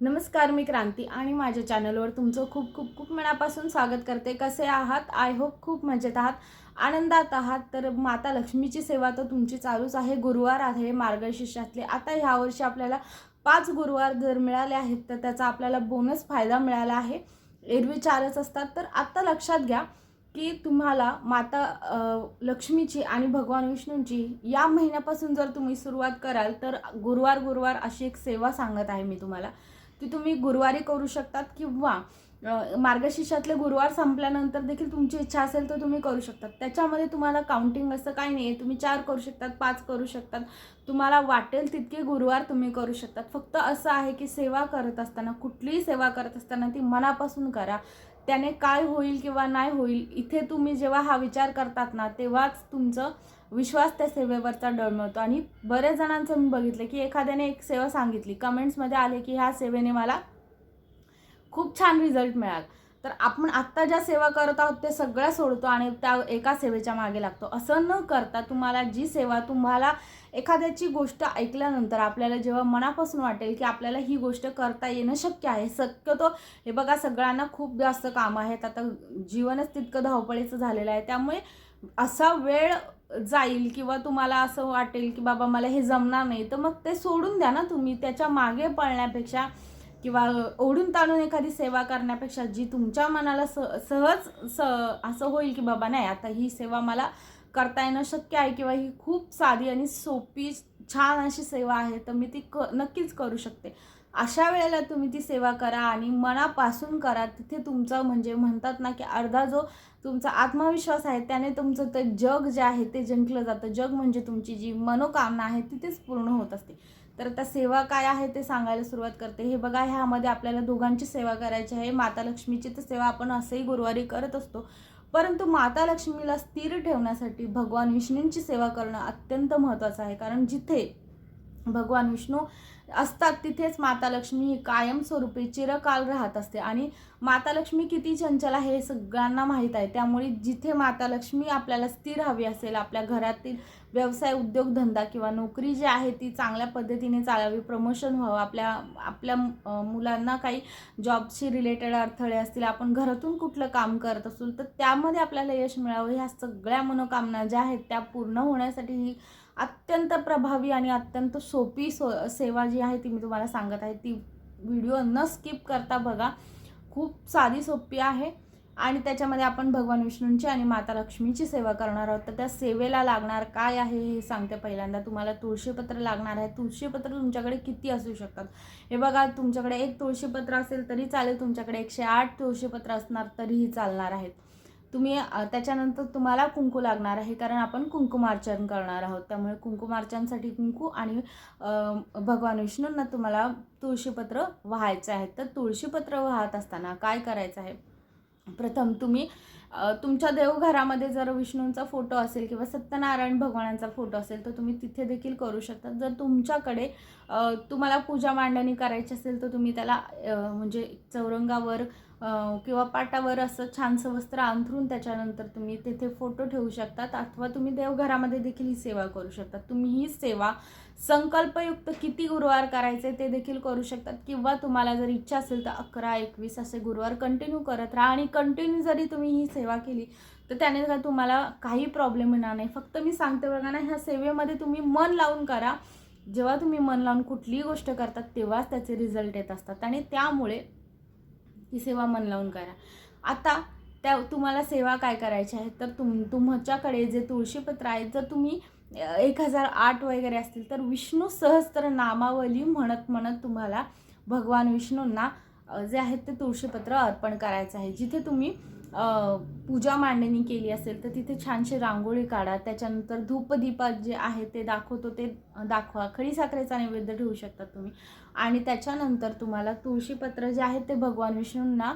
नमस्कार मी क्रांती आणि माझ्या चॅनलवर तुमचं खूप खूप खूप मनापासून स्वागत करते. कसे आहात? आय होप खूप मजेत आहात. आनंदात आहात. तर माता लक्ष्मीची सेवा तर तुमची चालूच आहे. गुरुवार आहे मार्गशीर्षातले. आता ह्या वर्षी आपल्याला पाच गुरुवार जर मिळाले आहेत तर त्याचा आपल्याला बोनस फायदा मिळाला आहे. एरवी चारच असतात. तर आत्ता लक्षात घ्या की तुम्हाला माता लक्ष्मीची आणि भगवान विष्णूंची या महिन्यापासून जर तुम्ही सुरुवात कराल तर गुरुवार गुरुवार अशी एक सेवा सांगत आहे मी तुम्हाला. ती तुम्ही गुरुवारी करू शकतात किंवा मार्गशीर्षातले गुरुवार संपल्यानंतर देखील तुमची इच्छा असेल तर तुम्ही करू शकतात. त्याच्यामध्ये तुम्हाला काउंटिंग असं काही नाही आहे तुम्ही चार करू शकतात पाच करू शकतात. तुम्हाला वाटेल तितके गुरुवार तुम्ही करू शकतात. फक्त असं आहे की सेवा करत असताना कुठलीही सेवा करत असताना ती मनापासून करा. त्याने काय होईल किंवा नाही होईल इथे तुम्ही जेव्हा हा विचार करतात ना तेव्हाच तुमचं विश्वास त्या सेवेवरचा डळमळतो. आणि बरेच जणांचं मी बघितलं की एखाद्याने एक सेवा सांगितली. कमेंट्समध्ये आले की ह्या सेवेने मला खूप छान रिझल्ट मिळाला. तर आपण आत्ता ज्या सेवा करत आहोत ते सगळ्या सोडतो आणि त्या एका सेवेच्या मागे लागतो. असं न करता तुम्हाला जी सेवा तुम्हाला एखाद्याची गोष्ट ऐकल्यानंतर आपल्याला जेव्हा मनापासून वाटेल की आपल्याला ही गोष्ट करता येणं शक्य आहे शक्यतो हे बघा सगळ्यांना खूप जास्त काम आहेत. आता जीवनच तितकं धावपळीचं झालेलं आहे. त्यामुळे असा वेळ जाईल किंवा तुम्हाला असं वाटेल की बाबा मला हे जमणार नाही तर मग ते सोडून द्या ना तुम्ही. त्याच्यामागे पळण्यापेक्षा किंवा ओढून ताणून एखादी सेवा करण्यापेक्षा जी तुमच्या मनाला स सहज स असं होईल की बाबा नाही आता ही सेवा मला करता येणं शक्य आहे किंवा ही खूप साधी आणि सोपी छान अशी सेवा आहे तर मी ती क नक्कीच करू शकते. अशा वेळेला तुम्ही ती सेवा करा आणि मनापासून करा. तिथे तुमचं म्हणजे म्हणतात ना की अर्धा जो तुमचा आत्मविश्वास आहे त्याने तुमचं ते जग जे आहे ते जिंकलं जातं. जग म्हणजे तुमची जी मनोकामना आहे तिथेच पूर्ण होत असते. तर आता सेवा काय आहे ते सांगायला सुरुवात करते. हे बघा ह्यामध्ये आपल्याला दोघांची सेवा करायची आहे. माता लक्ष्मीची तर सेवा आपण असंही गुरुवारी करत असतो. परंतु माता लक्ष्मीला स्थिर ठेवण्यासाठी भगवान विष्णूंची सेवा करणं अत्यंत महत्त्वाचं आहे. कारण जिथे भगवान विष्णू असतात तिथेच माता लक्ष्मी ही कायमस्वरूपी चिरकाल राहत असते. आणि माता लक्ष्मी किती चंचल आहे हे सगळ्यांना माहीत आहे. त्यामुळे जिथे माता लक्ष्मी आपल्याला स्थिर हवी असेल आपल्या घरातील व्यवसाय उद्योगधंदा किंवा नोकरी जी आहे ती चांगल्या पद्धतीने चालावी प्रमोशन व्हावं आपल्या आपल्या मुलांना काही जॉबशी रिलेटेड अडथळे असतील आपण घरातून कुठलं काम करत असू तर त्यामध्ये आपल्याला यश मिळावं. ह्या सगळ्या मनोकामना ज्या आहेत त्या पूर्ण होण्यासाठी ही अत्यंत प्रभावी आणि अत्यंत सोपी सो सेवा जी आहे ती मी तुम्हाला सांगत आहे ती व्हिडिओ न स्किप करता बघा. खूप साधी सोपी आहे आणि त्याच्यामध्ये आपण भगवान विष्णूंची आणि माता लक्ष्मीची सेवा करणार आहोत. तर त्या सेवेला लागणार काय आहे हे सांगते पहिल्यांदा. तुम्हाला तुळशीपत्र लागणार आहे. तुळशीपत्र तुमच्याकडे किती असू शकतात? हे बघा तुमच्याकडे एक तुळशीपत्र असेल तरी चालेल. तुमच्याकडे एकशे आठ तुळशीपत्र असणार तरीही चालणार आहेत. तुम्ही त्याच्यानंतर तुम्हाला कुंकू लागणार आहे कारण आपण कुंकुमार्चन करणार आहोत. त्यामुळे कुंकुमार्चनसाठी कुंकू आणि भगवान विष्णूंना तुम्हाला तुळशीपत्र वाहायचं आहे तर तुळशीपत्र वाहत असताना काय करायचं आहे? प्रथम तुम्ही तुमच्या देवघरामध्ये जर विष्णूंचा फोटो असेल किंवा सत्यनारायण भगवानांचा फोटो असेल तर तुम्ही तिथे देखील करू शकता. जर तुमच्याकडे तुम्हाला पूजा मांडणी करायची असेल तर तुम्ही त्याला म्हणजे चौरंगावर किंवा पाटावर असं छानसं वस्त्र अंथरून त्याच्यानंतर तुम्ही तिथे फोटो ठेवू शकतात. अथवा तुम्ही देवघरामध्ये देखील ही सेवा करू शकता तुम्ही ही सेवा संकल्पयुक्त किती गुरुवार करायचे ते देखील करू शकतात. किंवा तुम्हाला जर इच्छा असेल तर अकरा एकवीस असे गुरुवार कंटिन्यू करत राहा. आणि कंटिन्यू जरी तुम्ही ही सेवा केली तर त्याने तुम्हाला काही प्रॉब्लेम येणार नाही. फक्त मी सांगते बघा ना ह्या सेवेमध्ये तुम्ही मन लावून करा. जेव्हा तुम्ही मन लावून कुठलीही गोष्ट करतात तेव्हाच त्याचे रिझल्ट येत असतात. आणि त्यामुळे ती सेवा मन लावून करा. आता त्या तुम्हाला सेवा काय करायची आहे? तर तुम तुमच्याकडे जे तुळशीपत्र आहे जर तुम्ही एक हजार आठ वगैरे असतील तर विष्णू सहस्त्र नामावली म्हणत म्हणत तुम्हाला भगवान विष्णूंना जे आहेत ते तुळशीपत्र अर्पण करायचं आहे. जिथे तुम्ही पूजा मांडणी केली असेल तर तिथे छानशी रांगोळी काढा. त्याच्यानंतर धूपदीपात जे आहे ते दाखवतो ते दाखवा. खडी साखरेचा नैवेद्य ठेवू शकता तुम्ही. आणि त्याच्यानंतर तुम्हाला तुळशीपत्र जे आहे ते भगवान विष्णूंना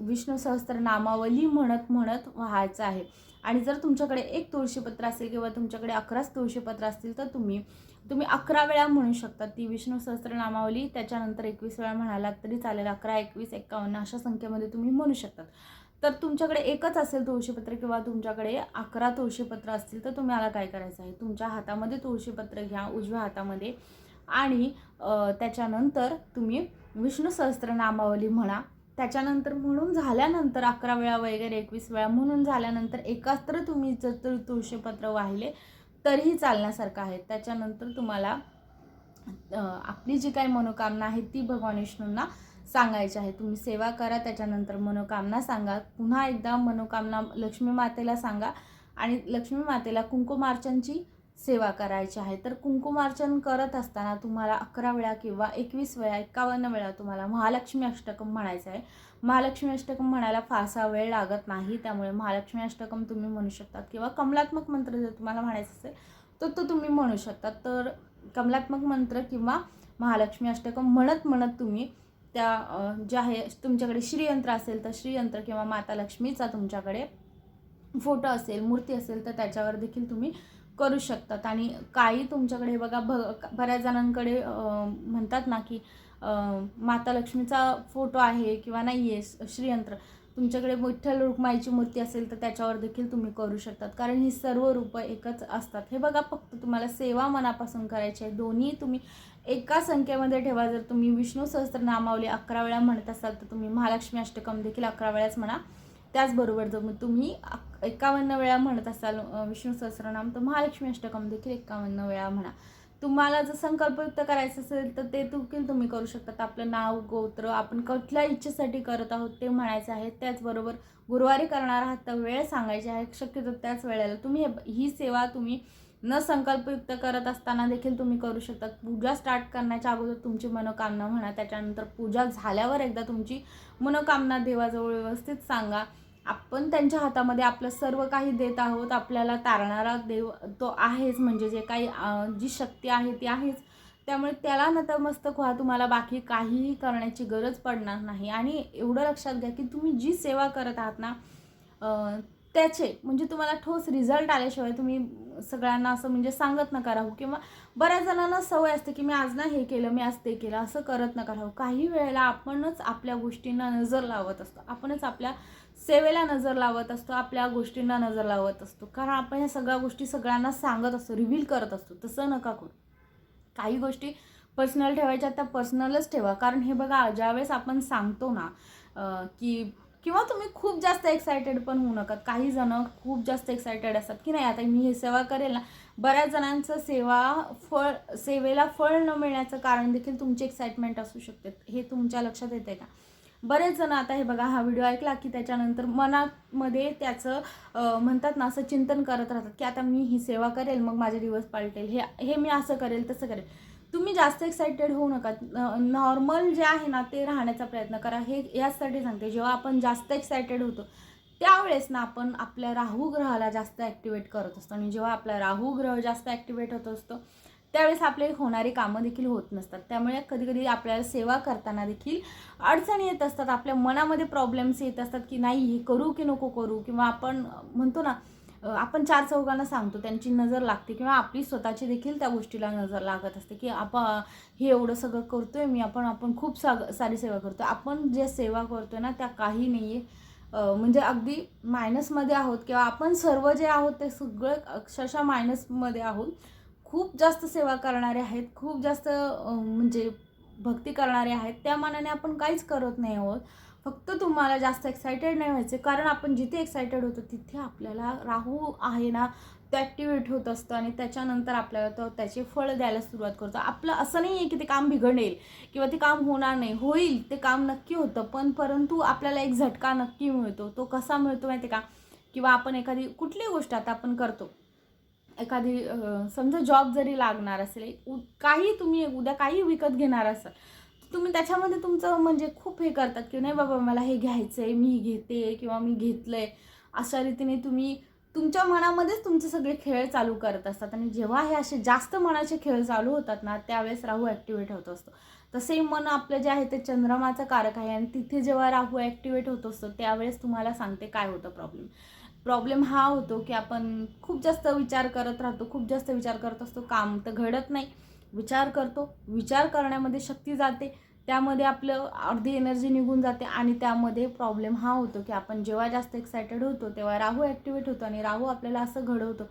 विष्णू सहस्त्र नामावली म्हणत म्हणत व्हायचं आहे. आणि जर तुमच्याकडे एक तुळशीपत्र असेल किंवा तुमच्याकडे अकराच तुळशीपत्र असतील तर तुम्ही तुम्ही अकरा वेळा म्हणू शकता. ती विष्णू सहस्त्र नामावली त्याच्यानंतर एकवीस वेळा म्हणालात तरी चालेल. अकरा एकवीस एक्कावन्न अशा संख्येमध्ये तुम्ही म्हणू शकतात. तर तुमच्याकडे एकच असेल तुळशीपत्र किंवा तुमच्याकडे अकरा तुळशीपत्र असतील तर तुम्हाला काय करायचं आहे? तुमच्या हातामध्ये तुळशीपत्र घ्या उजव्या हातामध्ये. आणि त्याच्यानंतर तुम्ही विष्णू सहस्त्रनामावली म्हणा. त्याच्यानंतर म्हणून झाल्यानंतर अकरा वेळा वगैरे एकवीस वेळा म्हणून झाल्यानंतर एकत्र तुम्ही जर तुळशीपत्र वाहिले तरीही चालण्यासारखं आहे. त्याच्यानंतर तुम्हाला आपली जी काही मनोकामना आहे ती भगवान विष्णूंना सांगायची आहे. तुम्ही सेवा करा त्याच्यानंतर मनोकामना सांगा. पुन्हा एकदा मनोकामना लक्ष्मी मातेला सांगा. आणि लक्ष्मी मातेला कुंकुमार्चनची सेवा करायची आहे. तर कुंकुमार्चन करत असताना तुम्हाला अकरा वेळा किंवा एकवीस वेळा एक्कावन्न वेळा तुम्हाला महालक्ष्मी अष्टकम म्हणायचं आहे. महालक्ष्मी अष्टकम म्हणायला फारसा वेळ लागत नाही. त्यामुळे महालक्ष्मी अष्टकम तुम्ही म्हणू शकता किंवा कमलात्मक मंत्र जर तुम्हाला म्हणायचं असेल तर तो तुम्ही म्हणू शकता तर कमलात्मक मंत्र किंवा महालक्ष्मी अष्टकम म्हणत म्हणत तुम्ही त्या जे आहे तुमच्याकडे श्रीयंत्र असेल तर श्रीयंत्र किंवा माता लक्ष्मीचा तुमच्याकडे फोटो असेल मूर्ती असेल तर त्याच्यावर देखील तुम्ही करू शकतात. आणि काही तुमच्याकडे बघा भ बऱ्याच जणांकडे म्हणतात ना की माता लक्ष्मीचा फोटो आहे किंवा नाही आहे श्रीयंत्र. तुमच्याकडे विठ्ठल रुक्माईची मूर्ती असेल तर त्याच्यावर देखील तुम्ही करू शकतात. कारण ही सर्व रूपं एकच असतात. हे बघा फक्त तुम्हाला सेवा मनापासून करायची आहे. दोन्ही तुम्ही एका संख्येमध्ये ठेवा. जर तुम्ही विष्णू सहस्त्रनामावली अकरा वेळा म्हणत असाल तर तुम्ही महालक्ष्मी अष्टकम देखील अकरा वेळाच म्हणा. त्याचबरोबर जर तुम्ही एकावन्न वेळा म्हणत असाल विष्णू सहस्रनाम तर महालक्ष्मी अष्टकम देखील एकावन्न वेळा म्हणा. तुम्हाला जर संकल्पयुक्त करायचं असेल तर ते देखील तुम्ही करू शकतात आपलं नाव गोत्र आपण कुठल्या इच्छेसाठी करत आहोत ते म्हणायचं आहे. त्याचबरोबर गुरुवारी करणार आहात तर वेळ सांगायची आहे. शक्यतो त्याच वेळेला तुम्ही हे- ही सेवा तुम्ही न संकल्पयुक्त करत असताना देखील तुम्ही करू शकता. पूजा स्टार्ट करण्याच्या अगोदर तुमची मनोकामना म्हणा त्याच्यानंतर पूजा झाल्यावर एकदा तुमची मनोकामना देवाजवळ व्यवस्थित सांगा. आपण त्यांच्या हातामध्ये आपलं सर्व काही देत आहोत आपल्याला तारणारा देव तो आहेच म्हणजे जे काही जी शक्ती आहे ती आहेच. त्यामुळे त्याला नतमस्तक व्हा तुम्हाला बाकी काहीही करण्याची गरज पडणार नाही. आणि एवढं लक्षात घ्या की तुम्ही जी सेवा करत आहात ना त्याचे म्हणजे तुम्हाला ठोस रिझल्ट आल्याशिवाय तुम्ही सगळ्यांना असं म्हणजे सांगत नका राहू किंवा बऱ्याच जणांना सवय असते की मी आज ना हे केलं मी आज ते केलं असं करत नका राहू. काही वेळेला आपणच आपल्या गोष्टींना नजर लावत असतो. आपणच आपल्या सेवेला नजर लावत असतो आपल्या गोष्टींना नजर लावत असतो. कारण आपण ह्या सगळ्या गोष्टी सगळ्यांना सांगत असतो रिव्हील करत असतो. तसं नका करू. काही गोष्टी पर्सनल ठेवायच्या त्या पर्सनलच ठेवा. कारण हे बघा ज्यावेळेस आपण सांगतो ना की किंवा तुम्ही खूप जास्त एक्सायटेड पण होऊ नका. काही जण खूप जास्त एक्सायटेड असतात की नाही आता मी हे सेवा करेल ना. बऱ्याच जणांचं सेवा फळ सेवेला फळ न मिळण्याचं कारण देखील तुमची एक्साइटमेंट असू शकते. हे तुमच्या लक्षात येते का? बरेच जण आता हे बघा हा व्हिडिओ ऐकला की त्याच्यानंतर मनामध्ये त्याचं म्हणतात ना असं चिंतन करत राहतात की आता मी ही सेवा करेल मग माझे दिवस पालटेल. हे हे मी असं करेल तसं करेल. तुम्ही जास्त एक्साइटेड होऊ नका. नॉर्मल जे आहे ना ते राहण्याचा प्रयत्न करा. हे याचसाठी सांगते जेव्हा आपण जास्त एक्साइटेड होतो त्यावेळेस ना आपण आपल्या राहू ग्रहाला जास्त ॲक्टिवेट करत असतो. आणि जेव्हा आपला राहू ग्रह जास्त ॲक्टिवेट होत असतो त्यावेळेस आपले होणारी कामं देखील होत नसतात. त्यामुळे कधीकधी आपल्याला सेवा करताना देखील अडचणी येत असतात. आपल्या मनामध्ये प्रॉब्लेम्स येत असतात की नाही हे करू की नको करू? किंवा आपण म्हणतो ना आपण चार चौघांना सांगतो त्यांची नजर लागते किंवा आपली स्वतःची देखील त्या गोष्टीला नजर लागत असते की आपण हे एवढं सगळं करतोय मी आपण आपण खूप साग सारी सेवा करतो आपण जे सेवा करतोय ना त्या काही नाही आहे म्हणजे अगदी मायनसमध्ये आहोत किंवा आपण सर्व जे आहोत ते सगळं अक्षरशः मायनसमध्ये आहोत. खूप जास्त सेवा करणारे आहेत खूप जास्त म्हणजे भक्ती करणारे आहेत. त्या मानाने आपण काहीच करत नाही आहोत. फक्त तुम्हाला जास्त एक्सायटेड नाही व्हायचे. कारण आपण जिथे एक्सायटेड होतो तिथे आपल्याला राहू आहे ना ते ॲक्टिवेट होत असतं आणि त्याच्यानंतर आपल्याला तो त्याचे फळ द्यायला सुरुवात करतो. आपलं असं नाही आहे की ते काम बिघडेल किंवा ते काम होणार नाही. होईल ते काम नक्की होतं पण परंतु आपल्याला एक झटका नक्की मिळतो. तो कसा मिळतो माहिती आहे का? किंवा आपण एखादी कुठली गोष्ट आता आपण करतो. एखादी समजा जॉब जरी लागणार असेल उ- काही तुम्ही उद्या काही विकत घेणार असाल तुम्ही त्याच्यामध्ये तुमचं म्हणजे खूप हे करतात की नाही बाबा मला हे घ्यायचं आहे मी घेते किंवा मी घेतलं आहे अशा रीतीने तुम्ही तुमच्या मनामध्येच तुमचे सगळे खेळ चालू करत असतात. आणि जेव्हा हे असे जास्त मनाचे खेळ चालू होतात ना त्यावेळेस राहू ॲक्टिवेट होत असतो. तसे मन आपलं जे आहे ते चंद्रमाचा कारक आहे आणि तिथे जेव्हा राहू ॲक्टिवेट होत असतो त्यावेळेस तुम्हाला सांगते काय होतं प्रॉब्लेम. प्रॉब्लेम हा होतो की आपण खूप जास्त विचार करत राहतो खूप जास्त विचार करत असतो काम तर घडत नाही. विचार करतो. विचार करण्यामध्ये शक्ती जाते. त्यामध्ये आपलं अर्धी एनर्जी निघून जाते आणि त्यामध्ये प्रॉब्लेम हा होतो की आपण जेव्हा जास्त एक्सायटेड होतो तेव्हा राहू ॲक्टिवेट होतो आणि राहू आपल्याला असं घडवतो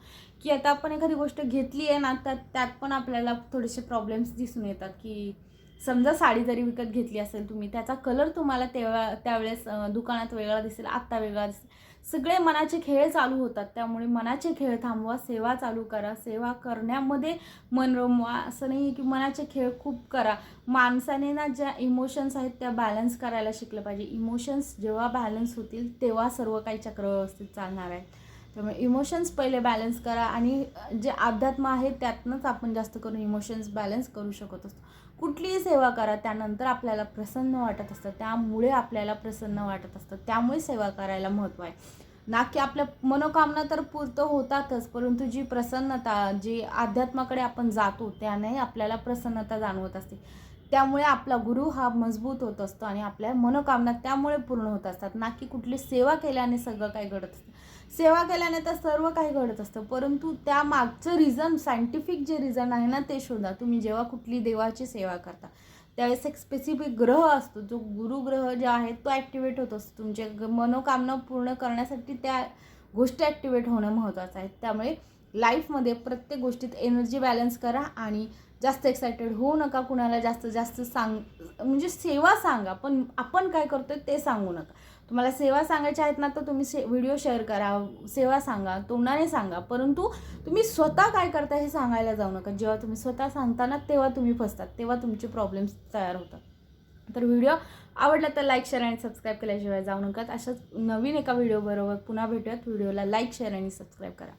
की आता आपण एखादी गोष्ट घेतली आहे ना तर त्यात पण आपल्याला थोडेसे प्रॉब्लेम्स दिसून येतात की समजा साडी जरी विकत घेतली असेल तुम्ही त्याचा कलर तुम्हाला तेव्हा त्यावेळेस दुकानात वेगळा दिसेल आत्ता वेगळा दिसेल. सगळे मनाचे खेळ चालू होतात. त्यामुळे मनाचे खेळ थांबवा सेवा चालू करा. सेवा करण्यामध्ये मन रमवा असं नाही की मनाचे खेळ खूप करा. माणसाने ना ज्या इमोशन्स आहेत त्या बॅलन्स करायला शिकलं पाहिजे. इमोशन्स जेव्हा बॅलन्स होतील तेव्हा सर्व काही चक्र व्यवस्थित चालणार आहे. त्यामुळे इमोशन्स पहिले बॅलन्स करा आणि जे अध्यात्म आहे त्यातनंच आपण जास्त करून इमोशन्स बॅलन्स करू शकत असतो. कुठलीही सेवा करा त्यानंतर आपल्याला प्रसन्न वाटत असतं. त्यामुळे आपल्याला प्रसन्न वाटत असतं. त्यामुळे सेवा करायला महत्त्व आहे. ना की आपल्या मनोकामना तर पूर्त होतातच परंतु जी प्रसन्नता जी अध्यात्माकडे आपण जातो त्याने आपल्याला प्रसन्नता जाणवत असते. त्यामुळे आपला गुरु हा मजबूत होत असतो आणि आपल्या मनोकामना त्यामुळे पूर्ण होत असतात. ना की कुठली सेवा केल्याने सगळं काही घडत असतं. सेवा केल्याने तर सर्व काही घडत असतं. परंतु त्या मागचं रिझन सायंटिफिक जे रिझन आहे ना ते शोधा. तुम्ही जेव्हा कुठली देवाची सेवा करता त्यावेळेस एक स्पेसिफिक ग्रह असतो. जो गुरुग्रह जे आहे तो ॲक्टिवेट होत असतो. तुमचे ग- मनोकामना पूर्ण करण्यासाठी त्या गोष्टी ॲक्टिवेट होणं महत्त्वाचं आहे. त्यामुळे लाईफमध्ये प्रत्येक गोष्टीत एनर्जी बॅलन्स करा आणि जास्त एक्सायटेड होऊ नका कुणाला जास्त जास्त सांग म्हणजे सेवा सांगा पण आपण काय करतोय ते सांगू नका. तुम्हाला सेवा सांगायच्या आहेत ना तर तुम्ही से व्हिडिओ शेअर करा सेवा सांगा तोंडाने सांगा परंतु तुम्ही स्वतः काय करता हे सांगायला जाऊ नका. जेव्हा तुम्ही स्वतः सांगताना तेव्हा तुम्ही फसतात तेव्हा तुमचे प्रॉब्लेम्स तयार होतात. तर व्हिडिओ आवडला तर लाईक शेअर आणि सबस्क्राईब केल्याशिवाय जाऊ नका. अशाच नवीन एका व्हिडिओबरोबर पुन्हा भेटूयात. व्हिडिओला लाईक शेअर आणि सबस्क्राईब करा.